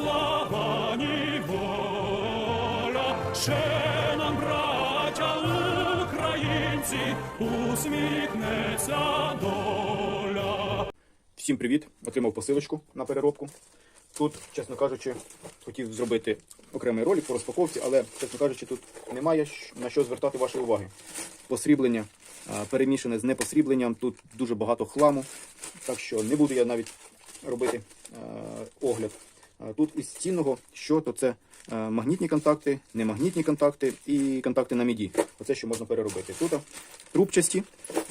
слава, ні воля, ще нам, браття українці, усміхнеться доля. Всім привіт! Отримав посилочку на переробку. Тут, чесно кажучи, хотів зробити окремий ролик по розпаковці, але, чесно кажучи, тут немає на що звертати ваші уваги. Посріблення перемішане з непосрібленням, тут дуже багато хламу, так що не буду я навіть робити огляд. Тут із цінного, що то це е, магнітні контакти, немагнітні контакти і контакти на міді. Оце що можна переробити. Тут трубчасті,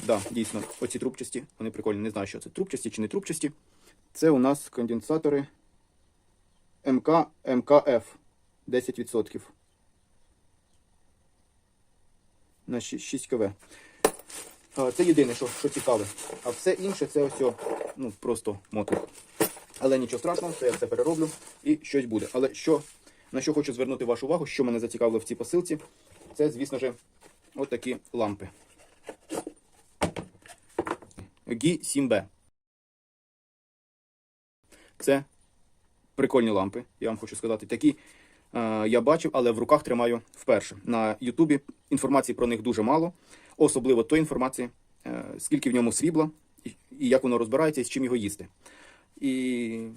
да, дійсно, оці трубчасті, вони прикольні, не знаю, що це трубчасті чи не трубчасті. Це у нас конденсатори МК МКФ 10%. На 6 КВ. Це єдине, що, що цікаве. А все інше це ось ну, просто мотик. Але нічого страшного, це я все перероблю і щось буде. Але що, на що хочу звернути вашу увагу, що мене зацікавило в цій посилці, це, звісно ж, от такі лампи. гі 7B. Це прикольні лампи, я вам хочу сказати. Такі е, я бачив, але в руках тримаю вперше. На Ютубі інформації про них дуже мало, особливо тої інформації, е, скільки в ньому срібла і як воно розбирається і з чим його їсти. І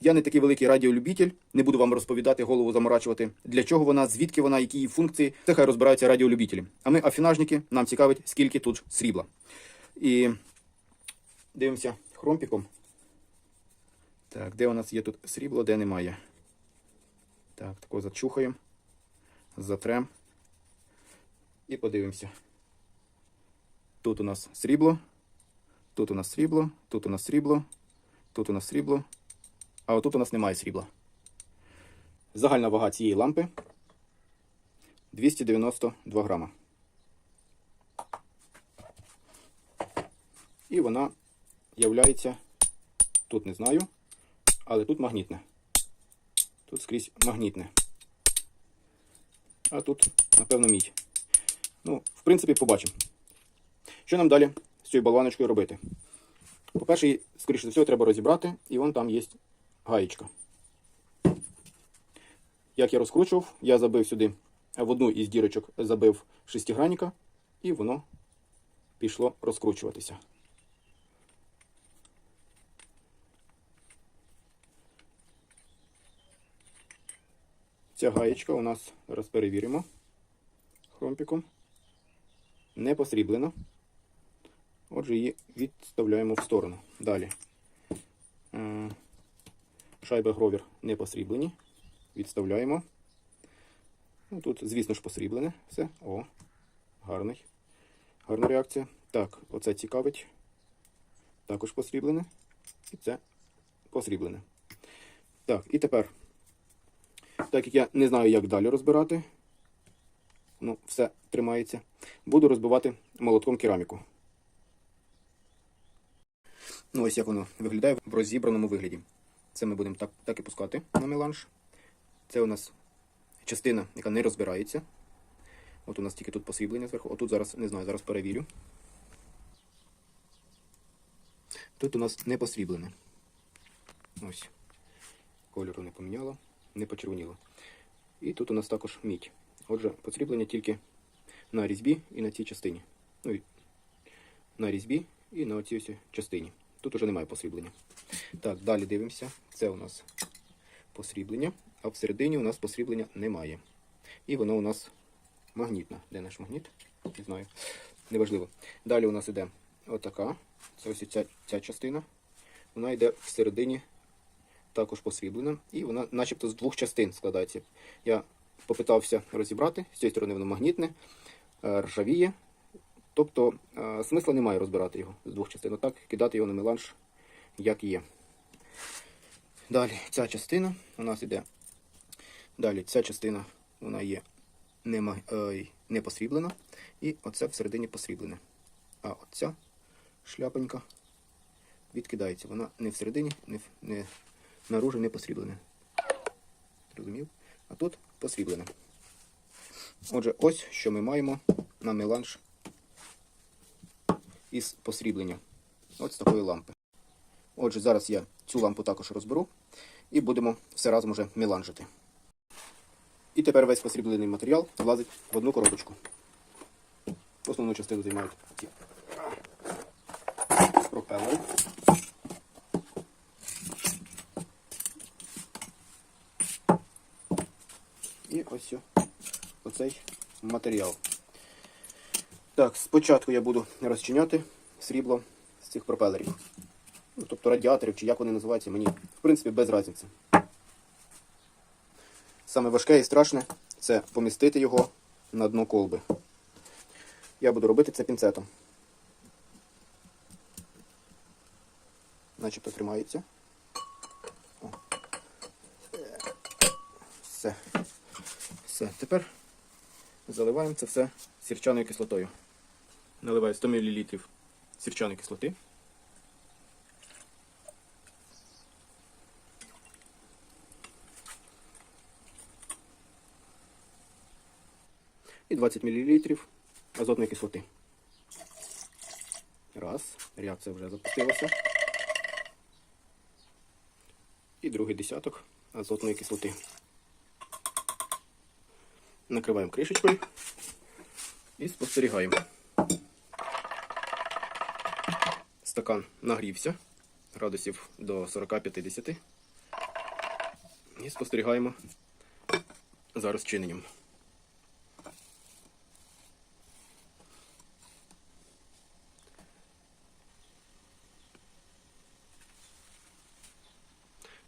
я не такий великий радіолюбитель, не буду вам розповідати, голову заморачувати, для чого вона, звідки вона, які її функції. Це хай розбираються радіолюбителі. А ми, афінажники, нам цікавить, скільки тут срібла. І дивимося хромпіком. Так, де у нас є тут срібло, де немає. Так, тако зачухаємо, затрем і подивимося. Тут у нас срібло, тут у нас срібло, тут у нас срібло, тут у нас срібло, а отут у нас немає срібла. Загальна вага цієї лампи 292 грама. І вона являється, тут не знаю, але тут магнітне. Тут скрізь магнітне. А тут, напевно, мідь. Ну, в принципі, побачимо. Що нам далі з цією болваночкою робити? По-перше, скоріше за всього, треба розібрати, і вон там є гаєчка. Як я розкручував, я забив сюди в одну із дірочок забив шестигранника, і воно пішло розкручуватися. Ця гаєчка у нас зараз перевіримо хромпіком. Не посріблена. Отже, її відставляємо в сторону. Далі. Е, Шайби гровір не посріблені. Відставляємо. Ну, тут, звісно ж, посріблене все. О, гарний. Гарна реакція. Так, оце цікавить. Також посріблене. І це посріблене. Так, і тепер так як я не знаю, як далі розбирати, ну, все тримається, буду розбивати молотком кераміку. Ну, ось як воно виглядає в розібраному вигляді. Це ми будемо так, так і пускати на меланж. Це у нас частина, яка не розбирається. От у нас тільки тут посріблення зверху. Отут зараз не знаю, зараз перевірю. Тут у нас не посріблене. Ось. Кольору не поміняло не почервоніло. І тут у нас також мідь. Отже, посріблення тільки на різьбі і на цій частині. Ну, і на різьбі і на цій частині. Тут уже немає посріблення. Так, далі дивимося. Це у нас посріблення, а всередині у нас посріблення немає. І воно у нас магнітне. Де наш магніт? Не знаю. Неважливо. Далі у нас іде отака. Це ось ця, ця частина. Вона йде всередині також посріблена, і вона начебто з двох частин складається. Я попитався розібрати, з цієї сторони воно магнітне, е, ржавіє. Тобто е, смисла немає розбирати його з двох частин. Отак кидати його на меланж, як є. Далі ця частина у нас іде. Далі ця частина вона є не, ой, не посріблена. І оце всередині посріблене. А оця шляпонька відкидається. Вона не всередині, не, не наружу не посріблене. Розумів? А тут посріблене. Отже, ось що ми маємо на меланж із посріблення. Ось такої лампи. Отже, зараз я цю лампу також розберу і будемо все разом уже меланжити. І тепер весь посріблений матеріал влазить в одну коробочку. Основну частину займають ці пропелери. І ось оцей матеріал. Так, спочатку я буду розчиняти срібло з цих пропелерів. Ну, тобто радіаторів, чи як вони називаються, мені в принципі без різниці. Саме важке і страшне це помістити його на дно колби. Я буду робити це пінцетом. Начебто тримається. О. Все. Все. Тепер заливаємо це все сірчаною кислотою. Наливаю 100 мл сірчаної кислоти. І 20 мл азотної кислоти. Раз. Реакція вже запустилася. І другий десяток азотної кислоти. Накриваємо кришечкою і спостерігаємо. Стакан нагрівся градусів до 40-50. І спостерігаємо за розчиненням.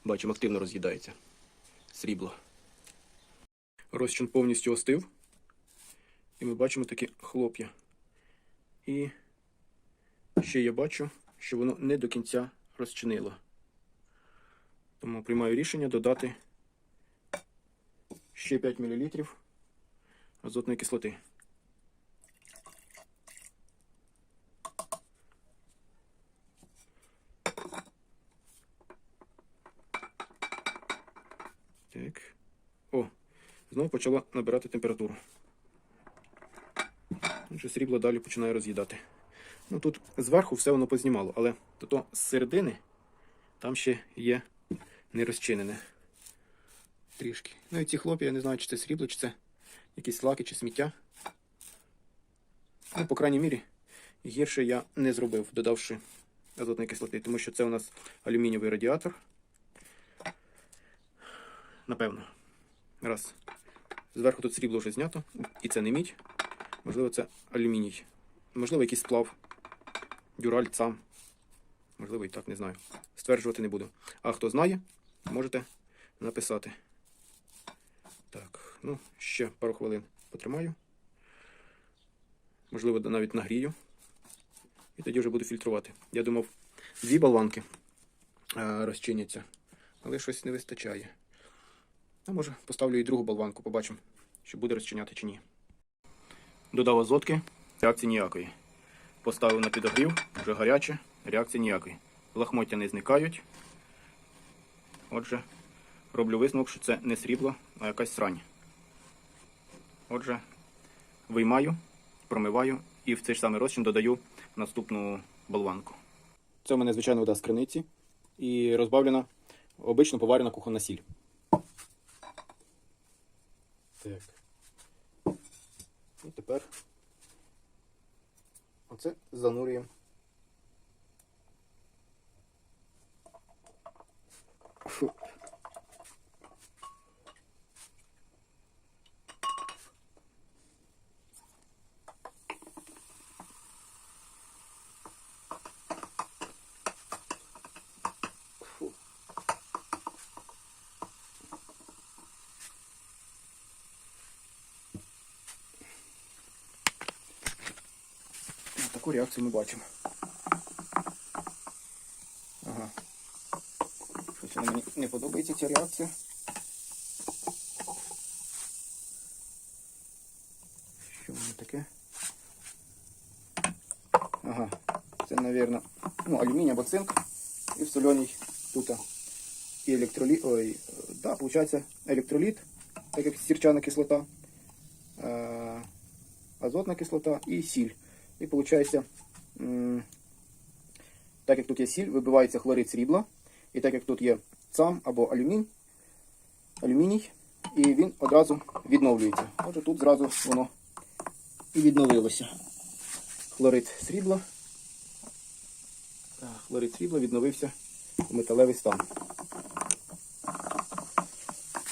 Бачимо, активно роз'їдається срібло. Розчин повністю остив. І ми бачимо такі хлоп'я. І ще я бачу, що воно не до кінця розчинило. Тому приймаю рішення додати ще 5 мл азотної кислоти. Так. О, знову почала набирати температуру. Отже, срібло далі починає роз'їдати. Ну тут зверху все воно познімало, але то, то з середини там ще є нерозчинене. Трішки. Ну і ці хлопці, я не знаю, чи це срібло, чи це якісь лаки, чи сміття. Ну, по крайній мірі, гірше я не зробив, додавши азотної кислоти, тому що це у нас алюмінієвий радіатор. Напевно. Раз. Зверху тут срібло вже знято, і це не мідь. Можливо, це алюміній. Можливо, якийсь сплав. Дюраль, цам. Можливо, і так, не знаю. Стверджувати не буду. А хто знає, можете написати. Так, ну, ще пару хвилин потримаю. Можливо, навіть нагрію. І тоді вже буду фільтрувати. Я думав, дві болванки е, розчиняться, але щось не вистачає. А може, поставлю і другу болванку, побачимо, чи буде розчиняти чи ні. Додав азотки, реакції ніякої. Поставив на підогрів, вже гаряче, реакції ніякої. Лахмоття не зникають. Отже, роблю висновок, що це не срібло, а якась срань. Отже, виймаю, промиваю і в цей ж самий розчин додаю наступну болванку. Це у мене звичайна вода з криниці і розбавлена обично поварена кухонна сіль. Так. І тепер оце занурюємо. Фу. Реакцію ми бачимо. Ага. Щось мені не подобається ця реакція. Що воно таке? Ага. Це, мабуть, ну, алюміній або цинк. І в соленій тут і електроліт. Ой, да, виходить електроліт, так як сірчана кислота, азотна кислота і сіль. І виходить Так як тут є сіль, вибивається хлорид срібла. І так як тут є цам або алюмінь, алюміній, і він одразу відновлюється. Отже, тут зразу воно і відновилося. Хлорид срібла. Хлорид срібла відновився у металевий стан.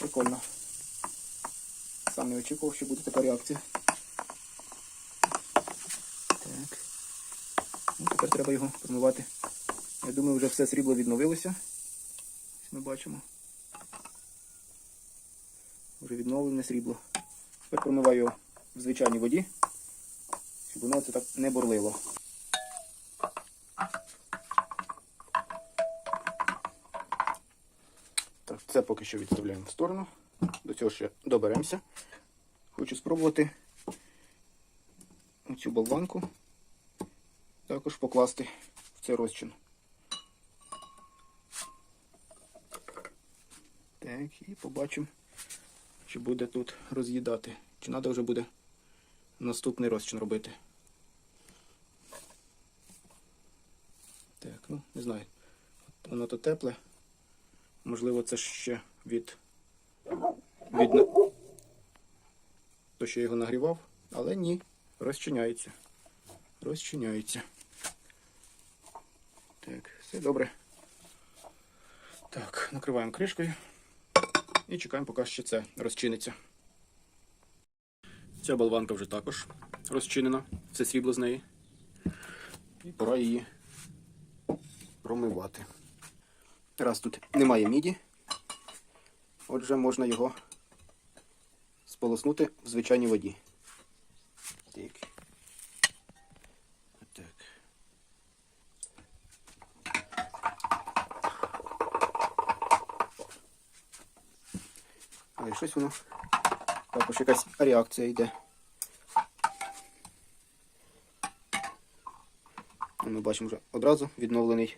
Прикольно. Сам не очікував, що буде така реакція. Так. Ну, тепер треба його промивати. Я думаю, вже все срібло відновилося. Ось ми бачимо. Вже відновлене срібло. Тепер промиваю в звичайній воді, щоб воно це так не бурлило. Так, це поки що відставляємо в сторону. До цього ще доберемося. Хочу спробувати цю болванку також покласти в цей розчин. Так, і побачимо, чи буде тут роз'їдати. Чи треба вже буде наступний розчин робити. Так, ну, не знаю. Воно то тепле. Можливо, це ще від. від... То, що я його нагрівав, але ні, розчиняється. Розчиняється. Так, все добре. Так, накриваємо кришкою і чекаємо, поки ще це розчиниться. Ця болванка вже також розчинена, все срібло з неї. І пора її промивати. Раз тут немає міді, отже, можна його сполоснути в звичайній воді. Так. Так. Але щось воно також якась реакція йде. Ми бачимо вже одразу відновлений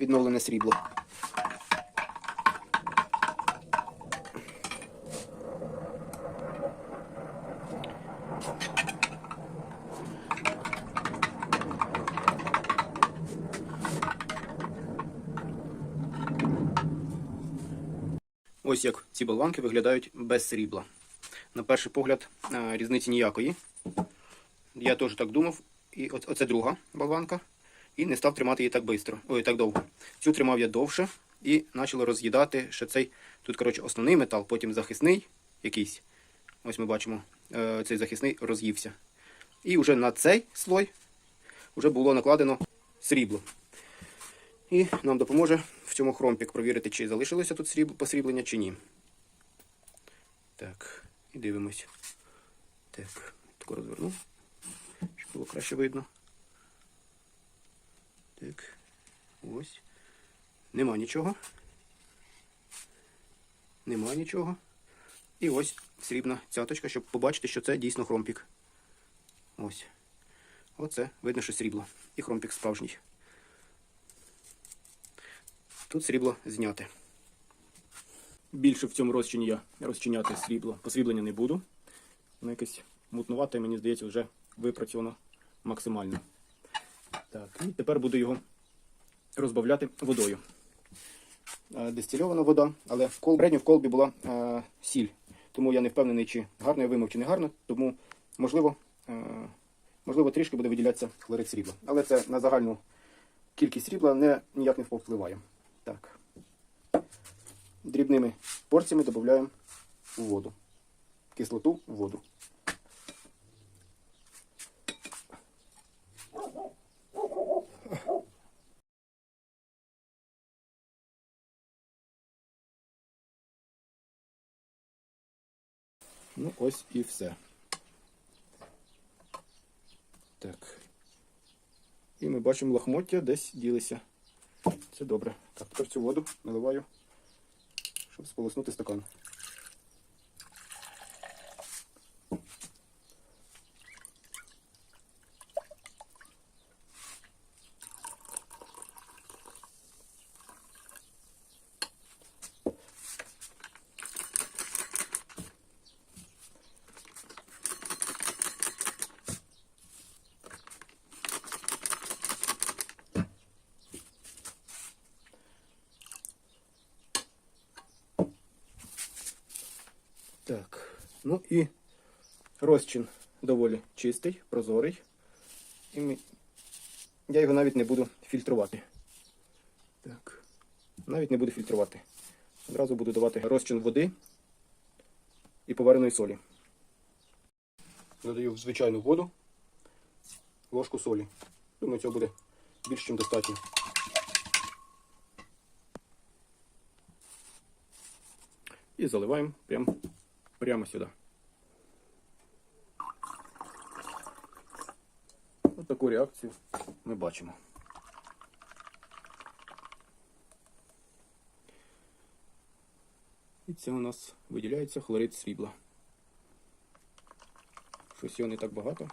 відновлене срібло. Ось як ці болванки виглядають без срібла. На перший погляд е, різниці ніякої. Я теж так думав. І оц- оце друга болванка. І не став тримати її так швидко. Ой, так довго. Цю тримав я довше і почало роз'їдати ще цей. Тут, коротше, основний метал, потім захисний якийсь. Ось ми бачимо, е, цей захисний роз'ївся. І вже на цей слой вже було накладено срібло. І нам допоможе в цьому хромпік провірити, чи залишилося тут посріблення, чи ні. Так, і дивимось. Так, тако розверну, щоб було краще видно. Так, ось. Нема нічого. Нема нічого. І ось срібна цяточка, щоб побачити, що це дійсно хромпік. Ось. Оце видно, що срібло. І хромпік справжній. Тут срібло зняте. Більше в цьому розчині я розчиняти срібло, посріблення не буду. Воно якесь мутнувате, мені здається, вже випрацьовано максимально. Так, і тепер буду його розбавляти водою. Е, Дистильована вода, але в кол... в колбі була е, сіль. Тому я не впевнений, чи гарно я вимив, чи не гарно. Тому, можливо, е, можливо, трішки буде виділятися хлорид срібла. Але це на загальну кількість срібла не, ніяк не впливає. Дрібними порціями додаємо у воду. Кислоту в воду. Ну, ось і все. Так. І ми бачимо лохмоття десь ділися. Це добре. Так, тепер цю воду наливаю, щоб сполоснути стакан. Ну і розчин доволі чистий, прозорий. І ми... я його навіть не буду фільтрувати. Так. Навіть не буду фільтрувати. Одразу буду давати розчин води і повареної солі. Додаю звичайну воду ложку солі. Думаю, цього буде більш ніж достатньо. І заливаємо прямо, прямо сюди. Ось таку реакцію ми бачимо. І це у нас виділяється хлорид срібла. Щось його не так багато,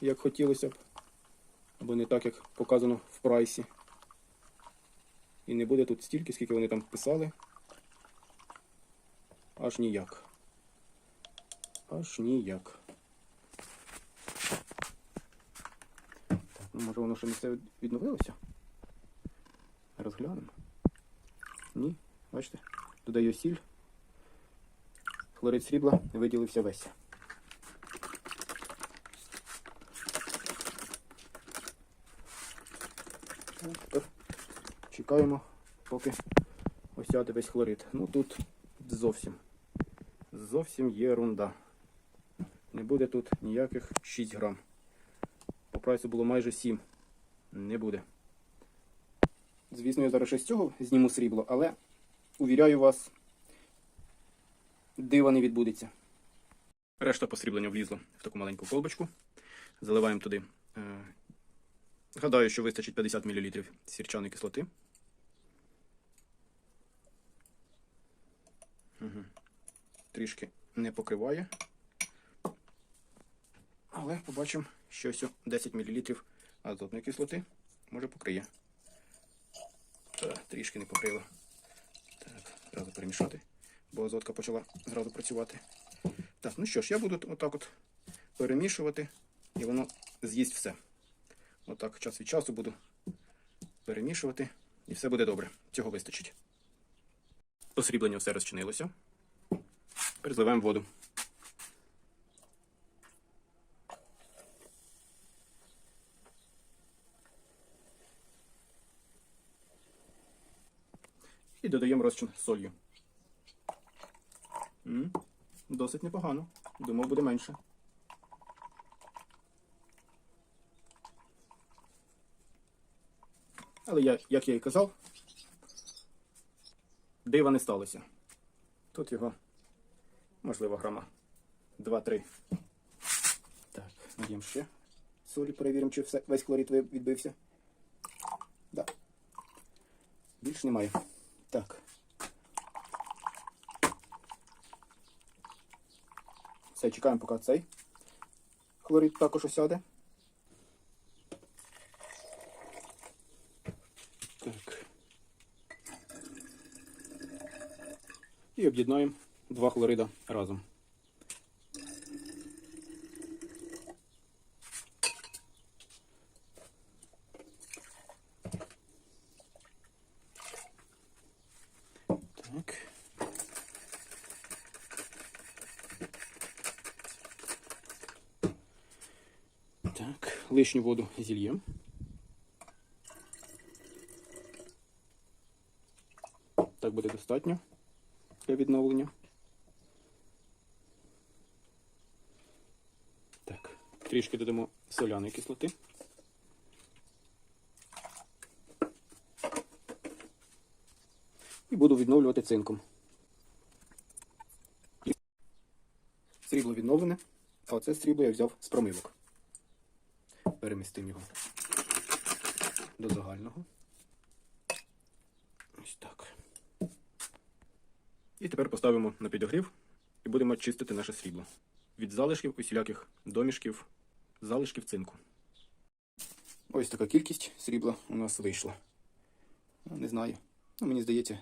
як хотілося б. Або не так, як показано в прайсі. І не буде тут стільки, скільки вони там писали. Аж ніяк. Аж ніяк. Так, ну може воно ще не все відновилося? Розглянемо. Ні, бачите, додаю сіль. Хлорид срібла виділився весь. Чекаємо, поки осяде весь хлорид. Ну тут зовсім. Зовсім єрунда. Не буде тут ніяких 6 грам. По прайсу було майже 7. Не буде. Звісно, я зараз ще з цього зніму срібло, але увіряю вас, дива не відбудеться. Решта посріблення влізла в таку маленьку колбочку. Заливаємо туди. Е, гадаю, що вистачить 50 мл сірчаної кислоти. Угу. Трішки не покриває. Але побачимо, що ось 10 мл азотної кислоти може покриє. Та, трішки не покрила. Так, зразу перемішати, бо азотка почала зразу працювати. Так, ну що ж, я буду отак от перемішувати, і воно з'їсть все. Отак час від часу буду перемішувати, і все буде добре. Цього вистачить. Посріблення все розчинилося. Тепер зливаємо воду. Додаємо розчин з солью. Досить непогано. Думав, буде менше. Але я, як я і казав, дива не сталося. Тут його, можливо, грама 2-3. Так, надаємо ще солі, перевіримо, чи все, весь хлорид ви- відбився. Да. Більш немає. Так. Все, чекаємо, поки цей хлорид також осяде. Так. І об'єднаємо два хлорида разом. Так. Так, лишню воду зільємо. Так буде достатньо для відновлення. Так, трішки додамо соляної кислоти. І буду відновлювати цинком. Срібло відновлене, а оце срібло я взяв з промивок. Перемістимо його до загального. Ось так. І тепер поставимо на підогрів і будемо чистити наше срібло. Від залишків усіляких домішків, залишків цинку. Ось така кількість срібла у нас вийшла. Ну, Не знаю. Ну, мені здається,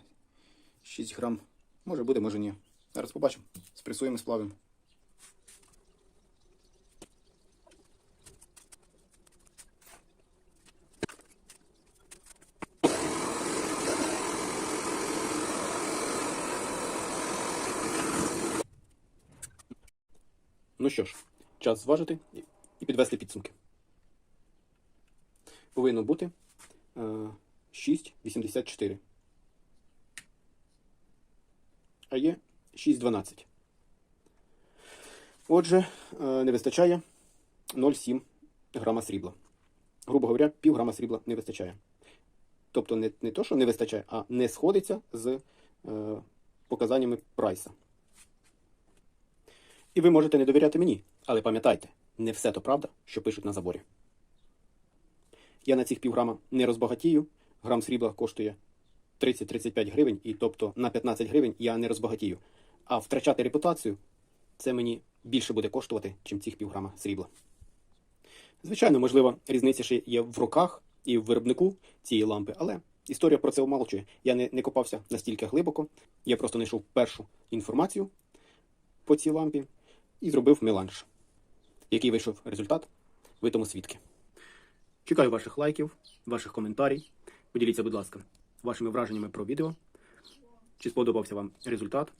6 грам. Може буде, може ні. Зараз побачимо. Спресуємо, сплавимо. Ну що ж, час зважити і- підвести підсумки. Повинно бути е, 6,84. А є 6,12. Отже, е, не вистачає 0,7 грама срібла. Грубо говоря, пів грама срібла не вистачає. Тобто не, не то, що не вистачає, а не сходиться з е, показаннями прайса. І ви можете не довіряти мені, але пам'ятайте, не все то правда, що пишуть на заборі. Я на цих півграма не розбагатію. Грам срібла коштує 30-35 гривень, і тобто на 15 гривень я не розбагатію. А втрачати репутацію це мені більше буде коштувати, чим цих півграма срібла. Звичайно, можливо, різниця ще є в руках і в виробнику цієї лампи, але історія про це умалчує. Я не, не копався настільки глибоко, я просто знайшов першу інформацію по цій лампі і зробив меланж. Який вийшов результат, ви тому свідки. Чекаю ваших лайків, ваших коментарів. Поділіться, будь ласка, вашими враженнями про відео. Чи сподобався вам результат?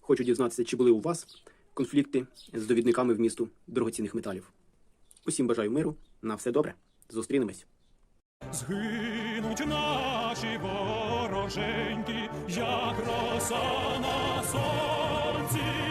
Хочу дізнатися, чи були у вас конфлікти з довідниками вмісту дорогоцінних металів. Усім бажаю миру, на все добре. Зустрінемось. Згинуть наші вороженьки, як роса на сонці,